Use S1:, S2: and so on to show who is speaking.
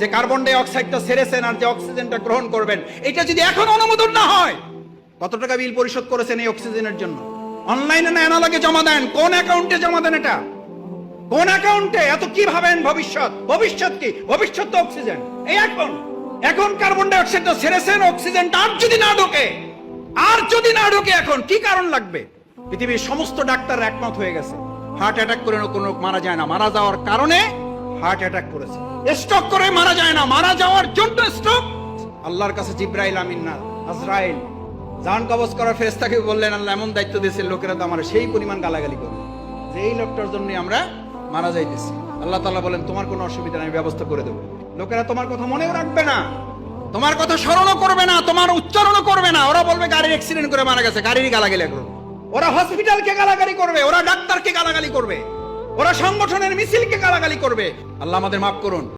S1: যে carbon die অক্সাইডটা ছেড়েছেন আর যে অক্সিজেনটা গ্রহণ করবেন, এটা যদি এখন অনুমোদন না হয়, কত টাকা বিল পরিশোধ করেছেন এই অক্সিজেনের জন্য? অনলাইনে না অ্যানালগে জমা দেন, কোন অ্যাকাউন্টে জমা দেন এটা? কোন অ্যাকাউন্টে এত কি ভাবেন ভবিষ্যৎ? ভবিষ্যৎ কি? ভবিষ্যৎ তো অক্সিজেন এই এখন এখন কার্বন ডাই অক্সাইডটা ছেড়েছেন অক্সিজেনটা আর যদি না ঢোকে, আর যদি না ঢোকে এখন, কি কারণ লাগবে? পৃথিবীর সমস্ত ডাক্তার একমত হয়ে গেছে। হার্ট অ্যাটাক করে কোনো মারা যায় না। মারা যাওয়ার কারণে হার্ট অ্যাটাক করেছে। স্ট্রোক করে মারা যায় না। মারা যাওয়ার জন্য স্ট্রোক আল্লাহর কাছে জিব্রাইল আমিন না, আজরাইল। জান কবজ করার বললেন, আল্লাহ এমন দায়িত্ব দিয়েছে, লোকেরা তো আমার সেই পরিমাণ গালাগালি যে এই লোকটার জন্য আমরা মারা যাইতেছি। আল্লাহ বলেন, তোমার কোনো অসুবিধা ব্যবস্থা করে দেবো। লোকেরা তোমার কথা মনেও রাখবে না। তোমার কথা স্মরণও করবে না, তোমার উচ্চারণও করবে না। ওরা বলবে, গাড়ির অ্যাক্সিডেন্ট করে মারা গেছে, গাড়িরই গালাগালি করবে ওরা হসপিটালকে গালাগালি করবে, ওরা ডাক্তারকে গালাগালি করবে। ওরা সংগঠনের মিছিলকে গালাগালি করবে। আল্লাহ আমাদের মাফ করুন।